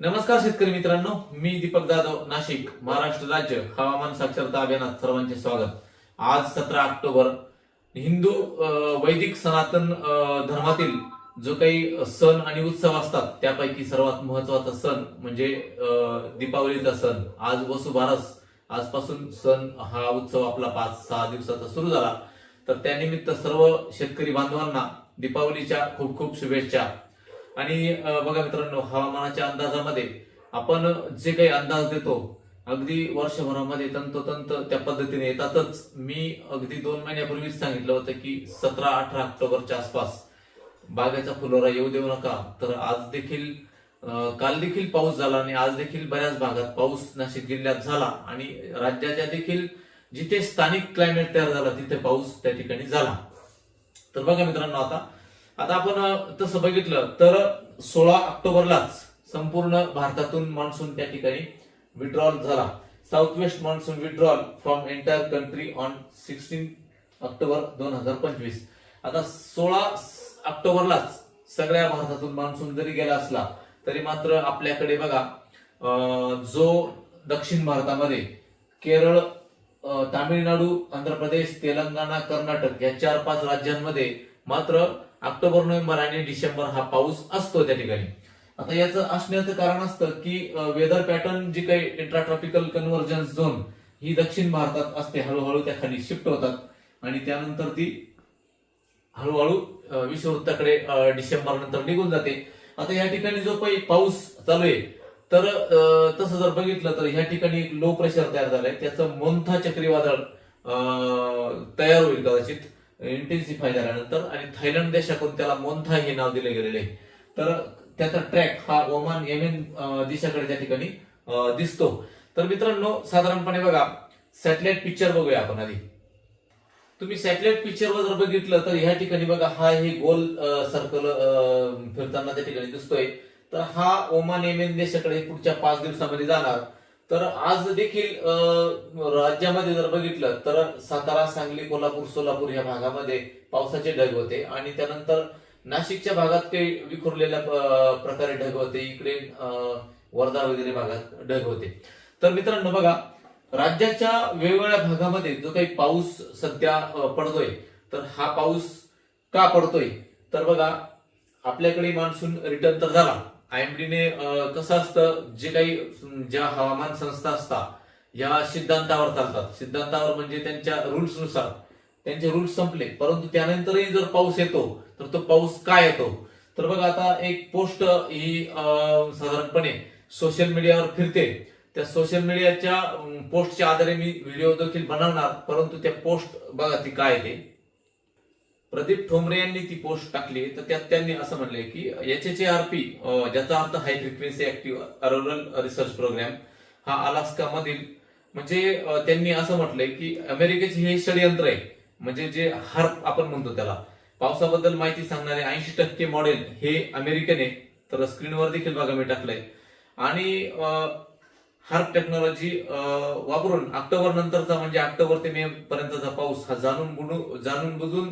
नमस्कार शेतकरी मित्रांनो मी दीपक जाधव नाशिक महाराष्ट्र राज्य हवामान साक्षरता अभियानात सर्वांचे स्वागत. आज सतरा ऑक्टोबर हिंदू वैदिक सनातन धर्मातील जो काही सण आणि उत्सव असतात त्यापैकी सर्वात महत्त्वाचा सण म्हणजे अं, दीपावलीचा सण. आज वसुबारस आजपासून सण हा उत्सव आपला पाच सहा दिवसाचा सुरू झाला. तर त्यानिमित्त सर्व शेतकरी बांधवांना दीपावलीच्या खूप खूप शुभेच्छा. आणि बघा मित्रांनो हवामानाच्या अंदाजामध्ये आपण जे काही अंदाज देतो अगदी वर्षभरामध्ये तंतोतंत त्या पद्धतीने येतातच. मी अगदी दोन महिन्यापूर्वीच सांगितलं होतं की सतरा अठरा ऑक्टोबरच्या आसपास बागेचा फुलोरा येऊ देऊ नका. तर आज देखील काल देखील पाऊस झाला आणि आज देखील बऱ्याच भागात पाऊस नाशिक जिल्ह्यात झाला आणि राज्याच्या देखील जिथे स्थानिक क्लायमेट तयार झाला तिथे पाऊस त्या ठिकाणी झाला. तर बघा मित्रांनो आता आता आपण तसं बघितलं तर सोळा ऑक्टोबरलाच संपूर्ण भारतातून मान्सून त्या ठिकाणी विड्रॉल झाला. South west monsoon withdrawal from entire country on sixteen October दोन हजार पंचवीस. आता सोळा ऑक्टोबरलाच सगळ्या भारतातून मान्सून जरी गेला असला तरी मात्र आपल्याकडे बघा जो दक्षिण भारतामध्ये केरळ तामिळनाडू आंध्र प्रदेश तेलंगणा कर्नाटक या चार पाच राज्यांमध्ये मात्र ऑक्टोबर नोव्हेंबर आणि डिसेंबर हा पाऊस असतो त्या ठिकाणी. आता याचं असण्याचं कारण असतं की वेदर पॅटर्न जी काही इंट्राट्रॉपिकल कन्व्हर्जन्स झोन ही दक्षिण भारतात असते. हळूहळू त्या खाली शिफ्ट होतात. आणि त्यानंतर ती हळूहळू अ, डिसेंबर नंतर निघून जाते. आता या ठिकाणी जो काही पाऊस चालू आहे तर तसं जर बघितलं तर ह्या ठिकाणी एक लो प्रेशर तयार झालंय. त्याचं मोंथा चक्रीवादळ तयार होईल कदाचित. इंटेन्सिफाय झाल्यानंतर आणि थायलंड देशाकडून त्याला मोन्था हे नाव दिले गेलेले आहे. तर त्याचा ट्रॅक हा ओमान येमेन देशाकडे दिशाकडे त्या ठिकाणी दिसतो. तर मित्रांनो साधारणपणे बघा सॅटेलाइट पिक्चर बघूया आपण आधी. तुम्ही सॅटेलाइट पिक्चरवर जर बघितलं तर ह्या ठिकाणी बघा हा हे गोल सर्कल फिरताना त्या ठिकाणी दिसतोय. तर हा ओमान येमेन देशाकडे पुढच्या पाच दिवसामध्ये जाणार. तर आज देखील राज्यामध्ये जर बघितलं तर सातारा सांगली कोल्हापूर सोलापूर या भागामध्ये पावसाचे ढग होते आणि त्यानंतर नाशिकच्या भागात काही विखुरलेल्या प्रकारे ढग होते. इकडे वर्धा वगैरे भागात ढग होते. तर मित्रांनो बघा राज्याच्या वेगवेगळ्या भागामध्ये जो काही पाऊस सध्या पडतोय तर हा पाऊस का पडतोय? तर बघा आपल्याकडे मान्सून रिटर्न तर झाला. आयएमडीने कसं असतं जे काही ज्या हवामान संस्था असतात या सिद्धांतावर चालतात. सिद्धांतावर म्हणजे त्यांच्या rules नुसार त्यांचे रूल्स संपले. परंतु त्यानंतरही जर पाऊस येतो तर तो पाऊस काय येतो? तर बघा आता एक पोस्ट ही साधारणपणे सोशल मीडियावर फिरते. त्या सोशल मीडियाच्या पोस्टच्या आधारे मी व्हिडिओ देखील बनवणार परंतु त्या पोस्ट बघा ती काय आहे. ते प्रदीप ठोंबरे यांनी ती पोस्ट टाकली. तर त्यात त्यांनी असं म्हणले की एच एच आर पी ज्याचा अर्थ high frequency active auroral research program हा अलास्का मधील म्हणजे त्यांनी असं म्हटलंय की अमेरिकेचे हे षडयंत्र आहे. म्हणजे जे हार्प आपण म्हणतो त्याला. पावसाबद्दल माहिती सांगणारे ऐंशी टक्के मॉडेल हे अमेरिकन आहे तर स्क्रीनवर देखील बघा मी टाकलंय. आणि हार्प टेक्नॉलॉजी वापरून ऑक्टोबर नंतरचा म्हणजे ऑक्टोबर ते मे पर्यंतचा पाऊस हा जाणून बुडू जाणून बुजून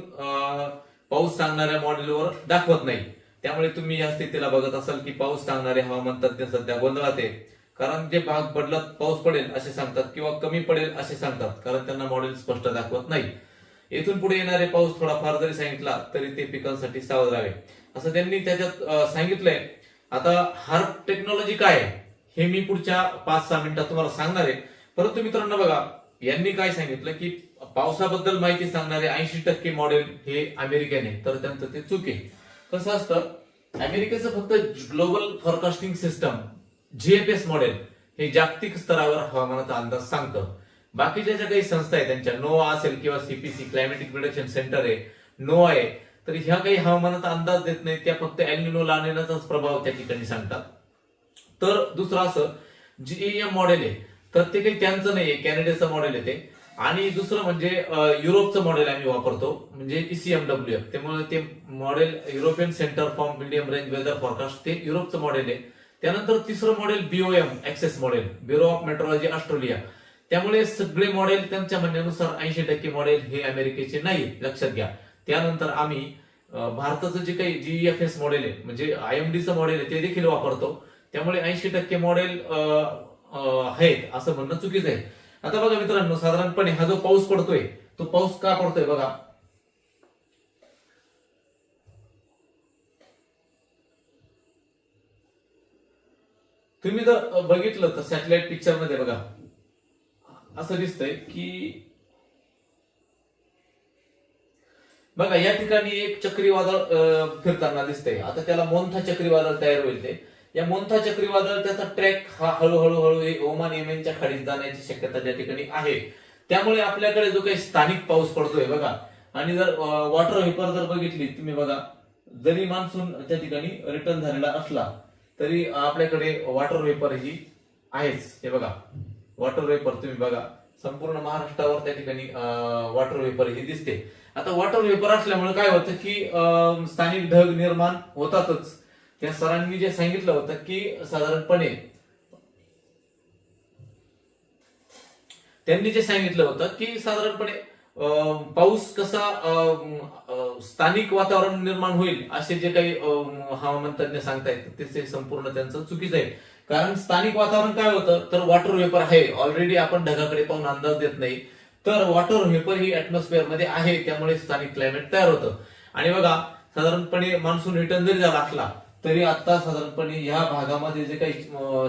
पाऊस सांगणाऱ्या मॉडेलवर दाखवत नाही. त्यामुळे तुम्ही या स्थितीला बघत असाल की पाऊस सांगणारे हवामान तज्ञ सध्या गोंधळात आहे. कारण जे भाग बदलत पाऊस पडेल असे सांगतात किंवा कमी पडेल असे सांगतात कारण त्यांना मॉडेल स्पष्ट दाखवत नाही. येथून पुढे येणारे पाऊस थोडाफार जरी सांगितला तरी ते पिकांसाठी सावध राहावे. असं त्यांनी त्याच्यात सांगितलंय. आता हार्प टेक्नॉलॉजी काय आहे? हे मी पुढच्या पाच सहा मिनिटात तुम्हाला सांगणार आहे. परंतु मित्रांनो बघा यांनी काय सांगितलं की पावसाबद्दल माहिती सांगणारे ऐंशी टक्के मॉडेल हे अमेरिकन आहे तर त्यांचं ते चुके कसं असतं अमेरिकेचं फक्त global forecasting system GFS model हे जागतिक स्तरावर हवामानाचा अंदाज सांगतं. बाकीच्या ज्या काही संस्था आहेत त्यांच्या नोआ असेल किंवा सीपीसी क्लायमेटिक प्रिडक्शन सेंटर आहे नोआ आहे तर ह्या काही हवामानाचा अंदाज देत नाही त्या फक्त एल्निनो लानेनाचाच प्रभाव त्या ठिकाणी सांगतात. तर दुसरं असं जीएम मॉडेल आहे. तर ते काही त्यांचं नाहीये कॅनडाचं मॉडेल आहे ते. आणि दुसरं म्हणजे युरोपचं मॉडेल आम्ही वापरतो म्हणजे ईसीएमडब्ल्यू एफ त्यामुळे ते model European centre for medium range weather forecast ते युरोपचं मॉडेल आहे. त्यानंतर तिसरं model BOM access model bureau of meteorology Australia त्यामुळे सगळे मॉडेल त्यांच्या म्हणण्यानुसार ऐंशी टक्के मॉडेल हे अमेरिकेचे नाही लक्षात घ्या. त्यानंतर आम्ही भारताचं जे काही जीईएफएस मॉडेल आहे म्हणजे आयएमडीचं मॉडेल आहे ते देखील वापरतो. त्यामुळे ऐंशी टक्के मॉडेल आहेत. असं म्हणणं चुकीचं आहे. आता बघा मित्रांनो साधारणपणे हा जो पाऊस पडतोय तो पाऊस का पडतोय बघा. तुम्ही जर बघितलं तर सॅटेलाइट पिक्चरमध्ये बघा. असं दिसतंय की बघा या ठिकाणी एक चक्रीवादळ फिरताना दिसतंय. आता त्याला मोन्था चक्रीवादळ तयार होईल ते. या मोंथा चक्रीवादळ त्याचा ट्रॅक हा हळूहळू हळू हे ओमान येमेनच्या खाडीत जाण्याची शक्यता त्या ठिकाणी आहे. त्यामुळे आपल्याकडे जो काही स्थानिक पाऊस पडतोय बघा आणि जर वॉटर व्हेपर जर बघितली तुम्ही बघा जरी मान्सून त्या ठिकाणी रिटर्न झालेला असला तरी आपल्याकडे वॉटर वेपर ही आहेच. हे बघा वॉटर वेपर तुम्ही बघा संपूर्ण महाराष्ट्रावर त्या ठिकाणी वॉटर वेपर ही दिसते. आता वॉटर वेपर असल्यामुळे काय होतं की स्थानिक ढग निर्माण होतातच. त्या सरांनी जे सांगितलं होतं की साधारणपणे त्यांनी जे सांगितलं होतं की साधारणपणे पाऊस कसा स्थानिक वातावरण निर्माण होईल असे जे काही हवामान तज्ञ सांगतायत ते संपूर्ण त्यांचं चुकीचं आहे. कारण स्थानिक वातावरण काय होतं तर वॉटर वेपर आहे. ऑलरेडी आपण ढगाकडे पाहून अंदाज देत नाही. तर वॉटर वेपर ही ऍटमॉस्फिअरमध्ये आहे त्यामुळे स्थानिक क्लायमेट तयार होतं. आणि बघा साधारणपणे मान्सून रिटर्न जरी झाला असला तरी आता साधारणपणे ह्या भागामध्ये जे काही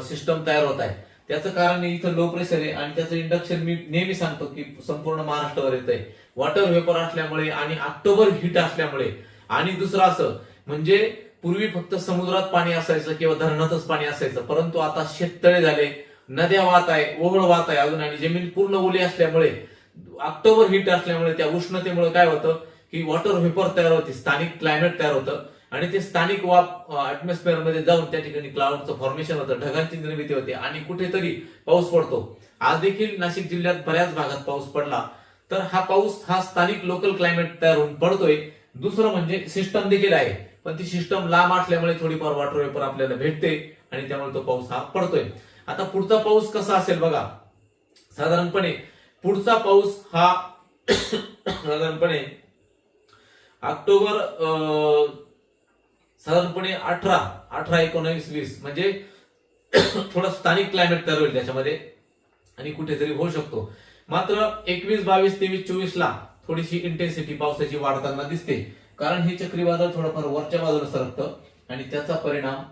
सिस्टम तयार होत आहे त्याचं कारण इथं लो प्रेशर आहे आणि त्याचं इंडक्शन मी नेहमी सांगतो की संपूर्ण महाराष्ट्रावर येत आहे वॉटर वेपर असल्यामुळे आणि ऑक्टोबर हिट असल्यामुळे. आणि दुसरं असं म्हणजे पूर्वी फक्त समुद्रात पाणी असायचं किंवा धरणातच पाणी असायचं परंतु आता शेततळे झाले नद्या वाहत आहे ओघळ वाहत आहे अजून आणि जमीन पूर्ण ओली असल्यामुळे ऑक्टोबर हिट असल्यामुळे त्या उष्णतेमुळे काय होतं की वॉटर व्हेपर तयार होते स्थानिक क्लायमेट तयार होतं. आणि ते स्थानिक वाप अटमॉस्फिअरमध्ये जाऊन त्या ठिकाणी क्लाउडचं फॉर्मेशन होतं ढगांची निर्मिती होते आणि कुठेतरी पाऊस पडतो. आज देखील नाशिक जिल्ह्यात बऱ्याच भागात पाऊस पडला. तर हा पाऊस हा स्थानिक लोकल क्लायमेट तयार होऊन पडतोय. दुसरं म्हणजे सिस्टम देखील आहे. पण ती सिस्टम लांब असल्यामुळे थोडीफार वॉटर वेपर आपल्याला भेटते आणि त्यामुळे तो पाऊस हा पडतोय. आता पुढचा पाऊस कसा असेल बघा. साधारणपणे पुढचा पाऊस हा साधारणपणे ऑक्टोबर अं, साधारणपणे अठरा अठरा एकोणावीस वीस म्हणजे थोडं स्थानिक क्लायमेट तयार होईल त्याच्यामध्ये. आणि कुठेतरी होऊ शकतो. मात्र एकवीस बावीस तेवीस चोवीस ला थोडीशी इंटेन्सिटी पावसाची वाढताना दिसते. कारण हे चक्रीवादळ थोडंफार वरच्या बाजूला सरकतं आणि त्याचा परिणाम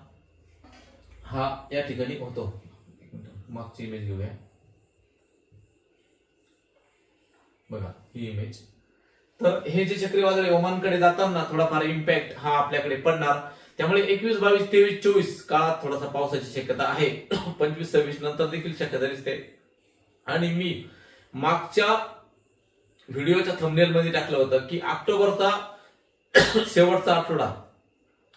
हा या ठिकाणी होतो. मागची इमेज घेऊया. बघा ही इमेज तर हे जे चक्रीवादळ ओमानकडे जाताना थोडाफार इम्पॅक्ट हा आपल्याकडे पडणार. त्यामुळे एकवीस बावीस तेवीस चोवीस काळात थोडासा पावसाची शक्यता आहे. पंचवीस सव्वीस नंतर देखील शक्यता दिसते. आणि मी मागच्या व्हिडिओच्या थंबनेल मध्ये टाकलं होतं की ऑक्टोबरचा शेवटचा आठवडा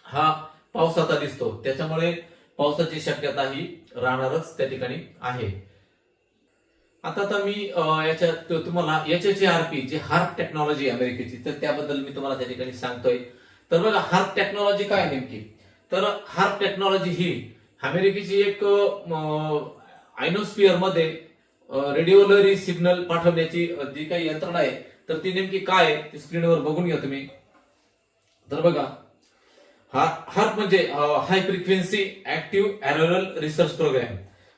हा पावसाचा दिसतो. त्याच्यामुळे पावसाची शक्यता ही राहणारच त्या ठिकाणी आहे. आता तर मी याच्यात तुम्हाला H H R P J HAARP technology अमेरिकेची तर त्याबद्दल मी तुम्हाला त्या ठिकाणी सांगतोय. तर बघा हार्प टेक्नॉलॉजी काय नेमकी? तर हार्प टेक्नॉलॉजी ही अमेरिकेची एक आयनोस्फिअरमध्ये रेडिओलरी सिग्नल पाठवण्याची जी काही यंत्रणा आहे तर ती नेमकी काय आहे ती स्क्रीनवर बघून घ्या तुम्ही. तर बघा हा हार्प म्हणजे high frequency active auroral research program.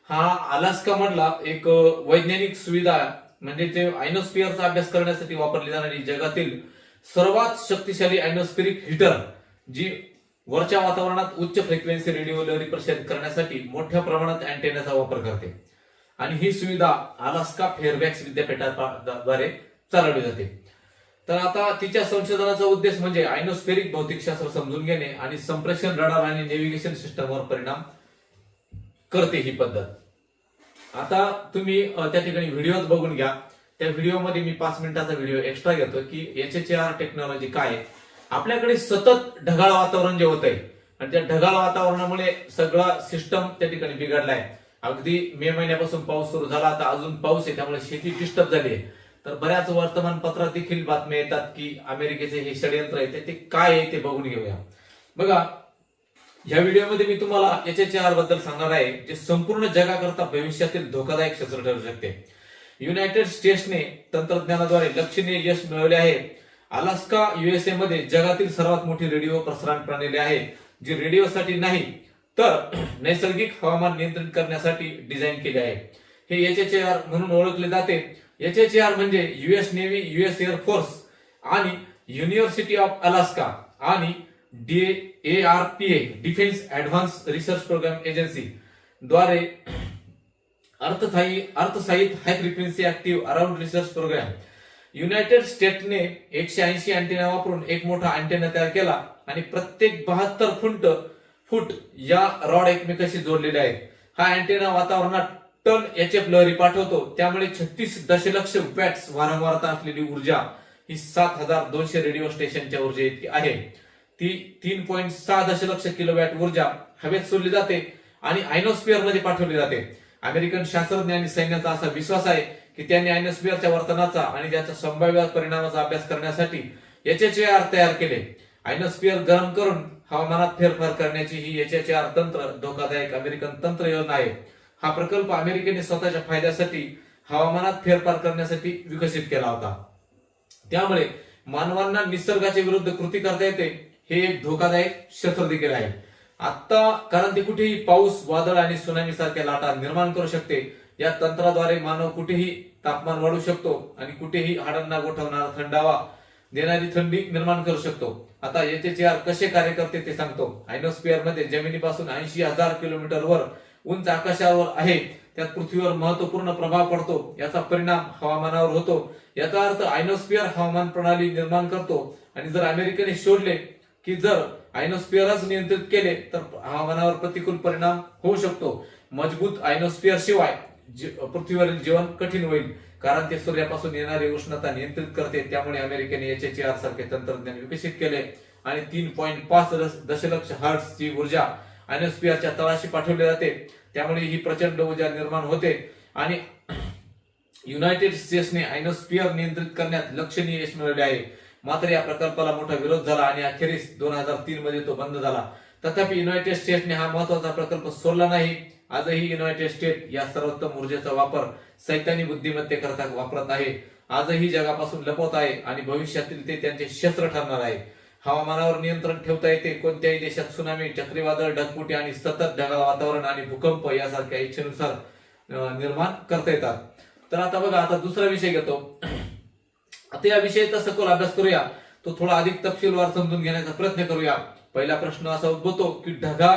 हा अलास्का मधला एक वैज्ञानिक सुविधा म्हणजे ते आयनोस्फिअरचा अभ्यास करण्यासाठी वापरली जाणारी जगातील सर्वात शक्तिशाली आयनोस्फिरिक हिटर जी वरच्या वातावरणात उच्च फ्रिक्वेन्सी रेडिओ लहरी प्रसारित करण्यासाठी मोठ्या प्रमाणात अँटेनाचा वापर करते. आणि ही सुविधा अलास्का फेअरबॅक्स विद्यापीठाद्वारे चालवली जाते. तर आता तिच्या संशोधनाचा उद्देश म्हणजे आयनोस्फेरिक भौतिकशास्त्र समजून घेणे आणि संप्रेषण रडार आणि नेव्हिगेशन सिस्टमवर परिणाम करते ही पद्धत. आता तुम्ही त्या ठिकाणी व्हिडिओ बघून घ्या. त्या व्हिडिओमध्ये मी पाच मिनिटाचा व्हिडिओ एक्स्ट्रा घेतो की एच एच आर टेक्नॉलॉजी काय आहे. आपल्याकडे सतत ढगाळ वातावरण जे होत आहे आणि त्या ढगाळ वातावरणामुळे सगळा सिस्टम त्या ठिकाणी बिघडलाय. अगदी मे महिन्यापासून पाऊस सुरू झाला आता अजून पाऊस आहे त्यामुळे शेती डिस्टर्ब झाली आहे. तर बऱ्याच वर्तमानपत्रात देखील बातम्या येतात की अमेरिकेचे हे षडयंत्र आहे ते काय आहे ते बघून घेऊया. बघा या व्हिडिओमध्ये मी तुम्हाला एच एच आरबद्दल सांगणार आहे जे संपूर्ण जगाकरता भविष्यातील धोकादायक क्षेत्र ठरू शकते. युनायटेड स्टेट्सने तंत्रज्ञानाद्वारे लक्षणीय यश मिळवले आहे. अलास्का युएसए मध्ये जगातील सर्वात मोठी रेडिओ प्रसारण प्रणाली आहे जी रेडिओसाठी नाही तर नैसर्गिक हवामान नियंत्रित करण्यासाठी डिझाईन केले आहे. हे एच एच आर म्हणून ओळखले जाते. एच एच आर म्हणजे US navy US air force आणि युनिव्हर्सिटी ऑफ अलास्का आणि D A R P A defence advance research program agency द्वारे अर्थसाही अर्थसाहित high frequency active around research program. United स्टेटने एकशे ऐंशी अँटेना वापरून एक मोठा अँटेना तयार केला आणि प्रत्येक बहात्तर फुट फूट या रॉड एकमेकाशी जोडलेले आहेत. हा अँटेना वातावरणात टन एच एफ लहरी पाठवतो. त्यामुळे छत्तीस दशलक्ष वॅट्स वारंवारता असलेली ऊर्जा ही सात हजार दोनशे रेडिओ स्टेशनच्या ऊर्जे इतकी आहे. ती तीन पॉईंट सहा दशलक्ष किलोवॅट ऊर्जा हवेत सोडली जाते आणि आयनोस्फिअरमध्ये पाठवली जाते. अमेरिकन शास्त्रज्ञ आणि सैन्याचा असा विश्वास आहे की त्यांनी आयनोस्फिअरच्या वर्तनाचा आणि त्याच्या संभाव्य परिणामाचा अभ्यास करण्यासाठी याचे आर तयार केले. आयनोस्फिअर गरम करून हवामानात फेरफार करण्याची ही याचे आर तंत्र धोकादायक अमेरिकन तंत्र योजना आहे. हा प्रकल्प अमेरिकेने स्वतःच्या फायद्यासाठी हवामानात फेरफार करण्यासाठी विकसित केला होता. त्यामुळे मानवांना निसर्गाच्या विरुद्ध कृती करता येते हे एक धोकादायक शस्त्र देखील आहे. आता कारण ते कुठेही पाऊस वादळ आणि सुनामी सारख्या लाटा निर्माण करू शकते या तंत्राद्वारे मानव कुठेही तापमान वाढू शकतो आणि कुठेही हाडांना गोठवणारा थंडावा देणारी थंडी निर्माण करू शकतो. आता याचे आर कसे कार्य करते ते सांगतो. आयनोस्फिअरमध्ये जमिनीपासून ऐंशी हजार किलोमीटर वर उंच आकाशावर आहे. त्यात पृथ्वीवर महत्त्वपूर्ण प्रभाव पडतो. याचा परिणाम हवामानावर होतो. याचा अर्थ आयनोस्फिअर हवामान प्रणाली निर्माण करतो. आणि जर अमेरिकेने शोधले की जर आयनोस्फिअरच नियंत्रित केले तर हवामानावर प्रतिकूल परिणाम होऊ शकतो. मजबूत आयनोस्फिअर शिवाय पृथ्वीवरील जीवन कठीण होईल कारण ते सूर्यापासून येणारी उष्णता नियंत्रित करते. त्यामुळे अमेरिकेने एच आर सारखे तंत्रज्ञान विकसित केले. आणि तीन पॉईंट पाच दशलक्ष हर्ट्सची ऊर्जा आयनोस्फिअरच्या तळाशी पाठवली जाते. त्यामुळे ही प्रचंड ऊर्जा निर्माण होते. आणि युनायटेड स्टेट्सने आयनोस्फिअर नियंत्रित करण्यात लक्षणीय यश मिळवले आहे. मात्र या प्रकल्पाला मोठा विरोध झाला आणि अखेरीस दोन हजार तीन मध्ये तो बंद झाला. तथापि युनायटेड स्टेट्सने हा महत्त्वाचा प्रकल्प सोडला नाही. आजही युनायटेड स्टेट या सर्वोत्तम ऊर्जेचा वापर सैतानी बुद्धिमत्तेकरता वापरत आहे. आजही जगापासून लपवत आहे आणि भविष्यातील ते त्यांचे शस्त्र ठरणार आहे. हवामानावर नियंत्रण ठेवता येते. कोणत्याही देशात सुनामी चक्रीवादळ ढगपुटी आणि सतत ढगाळ वातावरण आणि भूकंप यासारख्या इच्छेनुसार निर्माण करता येतात. तर आता बघा आता दुसरा विषय घेतो. आता या विषयाचा सखोल अभ्यास करूया. तो थोडा अधिक तपशीलवार समजून घेण्याचा प्रयत्न करूया. पहिला प्रश्न असा उद्भवतो की ढगा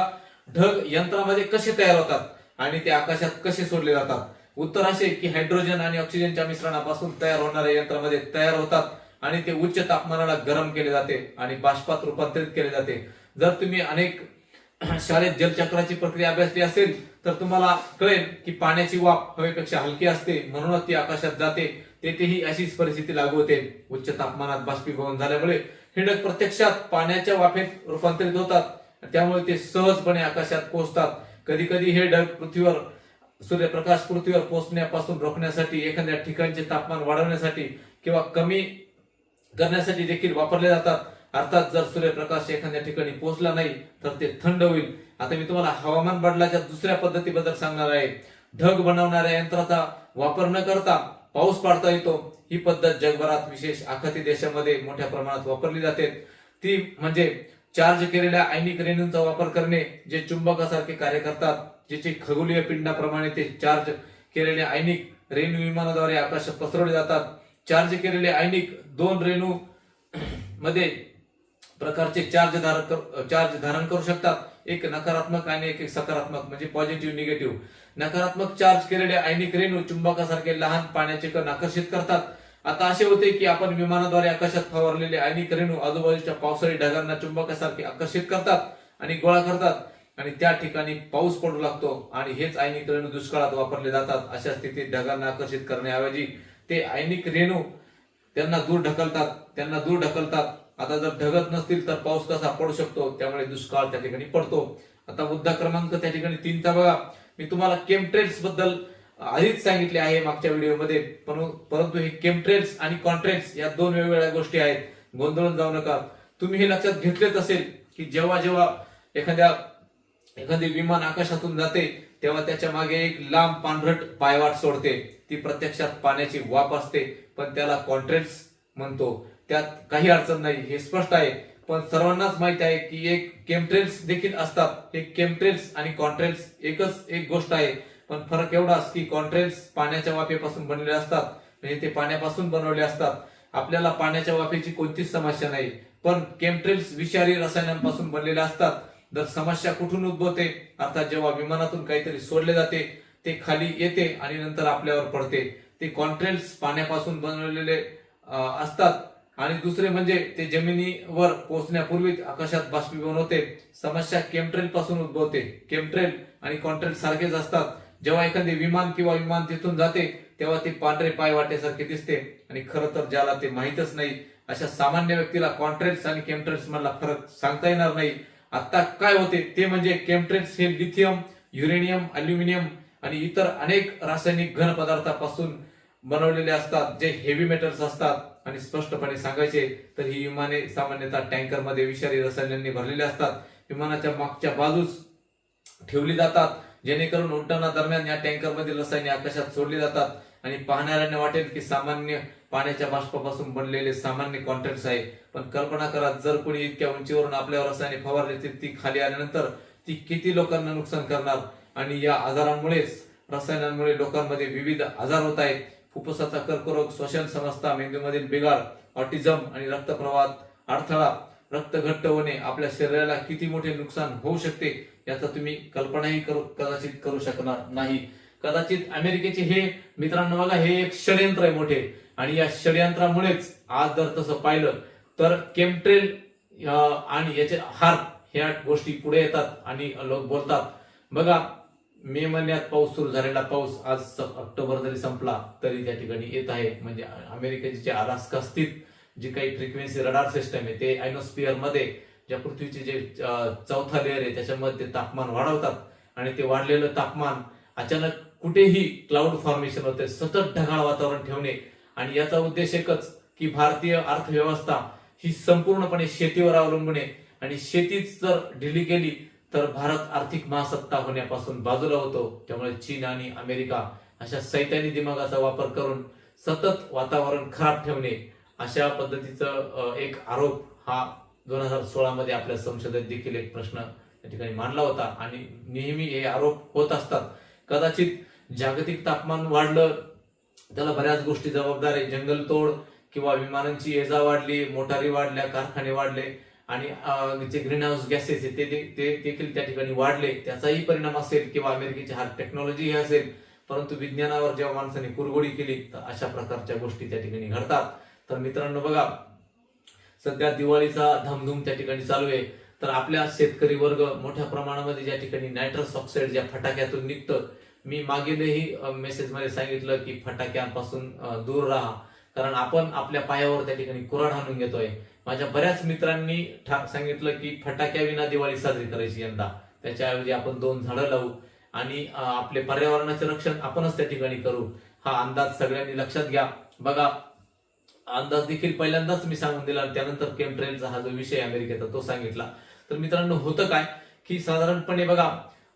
ढग यंत्रामध्ये कसे तयार होतात आणि ते आकाशात कसे सोडले जातात? उत्तर असे की हायड्रोजन आणि ऑक्सिजनच्या मिश्रणापासून तयार होणाऱ्या यंत्रामध्ये तयार होतात आणि ते उच्च तापमानाला गरम केले जाते आणि बाष्पात रूपांतरित केले जाते. जर तुम्ही अनेक शाळेत जलचक्राची प्रक्रिया अभ्यासली असेल तर तुम्हाला कळेल की पाण्याची वाफ हवेपेक्षा हलकी असते म्हणूनच ती आकाशात जाते. तेथेही अशीच परिस्थिती लागू होते. उच्च तापमानात बाष्पीभवन झाल्यामुळे हे ढग प्रत्यक्षात पाण्याच्या वाफेत रूपांतरित होतात. त्यामुळे ते सहजपणे आकाशात पोहोचतात. कधी कधी हे ढग पृथ्वीवर सूर्यप्रकाश पृथ्वीवर पोहोचण्यापासून रोखण्यासाठी एखाद्या ठिकाणचे तापमान वाढवण्यासाठी किंवा कमी करण्यासाठी देखील वापरले जातात. अर्थात जर सूर्यप्रकाश एखाद्या ठिकाणी पोहोचला नाही तर ते थंड होईल. आता मी तुम्हाला हवामान बदलाच्या दुसऱ्या पद्धतीबद्दल सांगणार आहे. ढग बनवणाऱ्या यंत्राचा वापर न करता पाऊस पाडता येतो. ही पद्धत जगभरात विशेष आखाती देशामध्ये मोठ्या प्रमाणात वापरली जाते. ती म्हणजे चार्ज केलेल्या आयनिक रेणूंचा वापर करणे जे चुंबकासारखे कार्य करतात ज्याचे खगोलीय पिंडाप्रमाणे ते चार्ज केलेले आयनिक रेणू विमानाद्वारे आकाशात पसरवले जातात. चार्ज केलेले आयनिक दोन रेणू मध्ये प्रकारचे चार्ज धारण चार्ज धारण करू शकतात. एक नकारात्मक आणि एक सकारात्मक म्हणजे पॉझिटिव्ह निगेटिव्ह नकारात्मक चार्ज केलेले आयनिक रेणू चुंबकासारखे लहान पाण्याचे कण आकर्षित करतात. आता असे होते की आपण विमानाद्वारे आकाशात फवारलेले आयनिक रेणू आजूबाजूच्या पावसाळी ढगांना चुंबकासारखे आकर्षित करतात आणि गोळा करतात. आणि त्या ठिकाणी पाऊस पडू लागतो आणि हेच आयनिक रेणू दुष्काळात वापरले जातात. अशा स्थितीत ढगांना आकर्षित करण्याऐवजी ते आयनिक रेणू त्यांना दूर ढकलतात त्यांना दूर ढकलतात. आता जर ढगत नसतील तर पाऊस कसा पडू शकतो? त्यामुळे दुष्काळ त्या ठिकाणी पडतो. आता मुद्दा क्रमांक त्या ठिकाणी तीनचा बघा. मी तुम्हाला केमट्रेल्सबद्दल आधीच सांगितले आहे मागच्या व्हिडिओमध्ये. पण परंतु हे केमट्रेल्स आणि कॉन्ट्रेल्स या दोन वेगवेगळ्या गोष्टी आहेत. गोंधळून जाऊ नका. तुम्ही हे लक्षात घेतलेच असेल की जेव्हा जेव्हा एखाद्या एखादी विमान आकाशातून जाते तेव्हा त्याच्यामागे एक लांब पांढरट पायवाट सोडते. ती प्रत्यक्षात पाण्याची वाफ असते. पण त्याला कॉन्ट्रेल्स म्हणतो. त्यात काही अडचण नाही हे स्पष्ट आहे. पण सर्वांनाच माहीत आहे की एक केमट्रेल्स देखील असतात. हे केमट्रेल्स आणि कॉन्ट्रेल्स एकच एक गोष्ट आहे. पण फरक एवढाच की कॉन्ट्रेल्स पाण्याच्या वाफेपासून बनलेले असतात. म्हणजे ते पाण्यापासून बनवले असतात. आपल्याला पाण्याच्या वाफेची कोणतीच समस्या नाही. पण केमट्रेल्स विषारी रसायनांपासून बनलेले असतात. जर समस्या कुठून उद्भवते? अर्थात जेव्हा विमानातून काहीतरी सोडले जाते ते खाली येते आणि नंतर आपल्यावर पडते. ते कॉन्ट्रेल्स पाण्यापासून बनवलेले असतात. आणि दुसरे म्हणजे ते जमिनीवर पोहोचण्यापूर्वीच आकाशात बाष्पीभवन होते. समस्या केमट्रेल पासून उद्भवते. केमट्रेल आणि कॉन्ट्रेल सारखेच असतात. जेव्हा एखादे विमान किंवा विमान तिथून जाते तेव्हा ते पांढरे पाय वाटेसारखे दिसते. आणि खरं तर ज्याला ते माहीतच नाही अशा सामान्य व्यक्तीला कॉन्ट्रेल्स आणि केमट्रेल्स मधला फरक सांगता येणार नाही. आता काय होते ते म्हणजे केमट्रेल्स हे लिथियम युरेनियम अल्युमिनियम आणि इतर अनेक रासायनिक घन पदार्थापासून बनवलेले असतात जे हेवी मेटल्स असतात आणि स्पष्टपणे सांगायचे तर ही विमाने सामान्यतः टँकरमध्ये विषारी रसायनांनी भरलेले असतात. विमानाच्या मागच्या बाजूस ठेवली जातात जेणेकरून उड्डाणा दरम्यान या टँकरमधील रसायने आकाशात सोडली जातात आणि पाहणाऱ्यांना वाटेल की सामान्य पाण्याच्या बाष्पापासून बनलेले सामान्य कॉन्ट्रॅक्ट आहे. पण कल्पना करा जर कोणी इतक्या उंचीवरून आपल्यावर रसायने फवारली तर ती खाली आल्यानंतर ती किती लोकांना नुकसान करणार? आणि या आजारांमुळेच रसायनांमुळे लोकांमध्ये विविध आजार होत आहेत. फुफ्फुसाचा कर्करोग श्वसन समस्या मेंदूमधील बिघाड ऑटिझम आणि रक्तप्रवाहात अडथळा रक्त घट्ट होणे आपल्या शरीराला किती मोठे नुकसान होऊ शकते याचा तुम्ही कल्पनाही करू कदाचित करू शकणार नाही. कदाचित अमेरिकेचे हे मित्रांनो बघा हे एक षडयंत्र आहे मोठे. आणि या षडयंत्रामुळेच आज जर तसं पाहिलं तर केमट्रेल आणि याचे हार ह्या गोष्टी पुढे येतात आणि लोक बोलतात. बघा मे महिन्यात पाऊस सुरू झालेला पाऊस आज ऑक्टोबर जरी संपला तरी त्या ठिकाणी येत आहे. म्हणजे अमेरिकेचे जे अलास्का स्थित जी काही फ्रिक्वेन्सी रडार सिस्टम आहे ते आयनोस्पियरमध्ये ज्या पृथ्वीचे जे चौथा लेअर आहे त्याच्यामध्ये ते तापमान वाढवतात. आणि ते वाढलेलं तापमान अचानक कुठेही क्लाउड फॉर्मेशन होते सतत ढगाळ वातावरण ठेवणे. आणि याचा उद्देश एकच की भारतीय अर्थव्यवस्था ही संपूर्णपणे शेतीवर अवलंबून आहे. आणि शेतीच जर ढिली केली तर भारत आर्थिक महासत्ता होण्यापासून बाजूला होतो. त्यामुळे चीन आणि अमेरिका अशा सैतानी दिमागाचा वापर करून सतत वातावरण खराब ठेवणे अशा पद्धतीचं एक आरोप हा दोन हजार सोळा मध्ये आपल्या संसदेत देखील एक प्रश्न या ठिकाणी मांडला होता. आणि नेहमी हे आरोप होत असतात. कदाचित जागतिक तापमान वाढलं त्याला बऱ्याच गोष्टी जबाबदार आहे. जंगलतोड किंवा विमानांची येजा वाढली मोटारी वाढल्या कारखाने वाढले आणि जे ग्रीन हाऊस गॅसेस आहेत ते ते- देखील त्या ठिकाणी वाढले. त्याचाही परिणाम असेल किंवा अमेरिकेची हा टेक्नॉलॉजी ही असेल परंतु विज्ञानावर जेव्हा माणसाने कुरगोडी केली तर अशा प्रकारच्या गोष्टी त्या ठिकाणी घडतात. तर मित्रांनो बघा सध्या दिवाळीचा धामधूम त्या ठिकाणी चालू आहे. तर आपल्या शेतकरी वर्ग मोठ्या प्रमाणामध्ये ज्या ठिकाणी नायट्रस ऑक्साईड ज्या फटाक्यातून निघतं मी मागीलही मेसेजमध्ये सांगितलं की फटाक्यांपासून दूर राहा. कारण आपण आपल्या पायावर त्या ठिकाणी कुऱ्हाड हाणून घेतोय. माझ्या बऱ्याच मित्रांनी सांगितलं की फटाक्याविना दिवाळी साजरी करायची यंदा. त्याच्याऐवजी आपण दोन झाडं लावू आणि आपले पर्यावरणाचे रक्षण आपणच त्या ठिकाणी करू. हा अंदाज सगळ्यांनी लक्षात घ्या. बघा अंदाज देखील पहिल्यांदाच मी सांगून दिला आणि त्यानंतर केमट्रेलचा हा जो विषय अमेरिकेचा तो सांगितला. तर मित्रांनो होतं काय की साधारणपणे बघा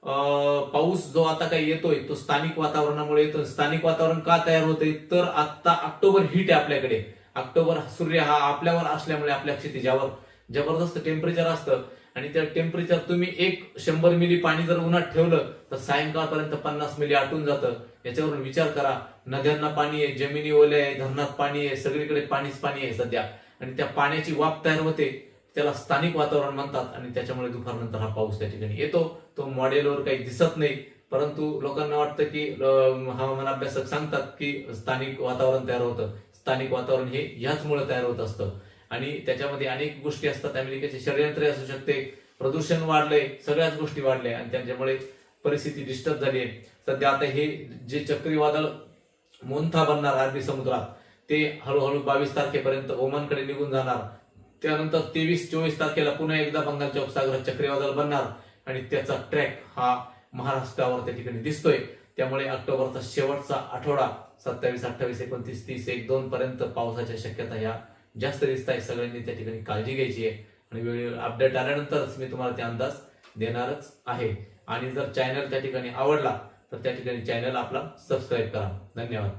अं, पाऊस जो आता काही येतोय तो स्थानिक वातावरणामुळे येतो स्थानिक वातावरण का तयार होते तर आता ऑक्टोबर हीट आहे आपल्याकडे. ऑक्टोबर सूर्य हा आपल्यावर असल्यामुळे आपल्या क्षितिजावर जबरदस्त टेम्परेचर असतं. आणि त्या टेम्परेचर तुम्ही एक शंभर मिली पाणी जर उन्हात ठेवलं तर सायंकाळपर्यंत पन्नास मिली आटून जातं. याच्यावरून विचार करा नद्यांना पाणी आहे जमिनी ओल्या आहे धरणात पाणी आहे सगळीकडे पाणीच पाणी आहे सध्या. आणि त्या पाण्याची वाफ तयार होते त्याला स्थानिक वातावरण म्हणतात आणि त्याच्यामुळे दुपारनंतर हा पाऊस त्या ठिकाणी येतो. तो मॉडेलवर काही दिसत नाही परंतु लोकांना वाटतं की हवामान अभ्यासक सांगतात की स्थानिक वातावरण तयार होतं. स्थानिक वातावरण हे ह्याचमुळे तयार होत असतं. आणि त्याच्यामध्ये अनेक गोष्टी असतात. अमेरिकेचे षडयंत्र असू शकते. प्रदूषण वाढलंय. सगळ्याच गोष्टी वाढल्या आणि त्यांच्यामुळे परिस्थिती डिस्टर्ब झाली आहे. सध्या आता हे जे चक्रीवादळ मोंथा बनणार अरबी समुद्रात ते हळूहळू बावीस तारखेपर्यंत ओमानकडे निघून जाणार. त्यानंतर तेवीस चोवीस तारखेला पुन्हा एकदा बंगालच्या उपसागरात चक्रीवादळ बनणार. आणि त्याचा ट्रॅक हा महाराष्ट्रावर त्या ठिकाणी दिसतोय. त्यामुळे ऑक्टोबरचा शेवटचा आठवडा सत्तावीस अठ्ठावीस एकोणतीस तीस एक दोन पर्यंत पावसाच्या शक्यता ह्या जास्त दिसत आहे सगळ्यांनी त्या ठिकाणी काळजी घ्यायची आहे. आणि वेळेवर अपडेट आल्यानंतरच मी तुम्हाला ते अंदाज देणारच आहे. आणि जर चॅनल त्या ठिकाणी आवडला तर त्या ठिकाणी चॅनल आपला सबस्क्राईब करा. धन्यवाद.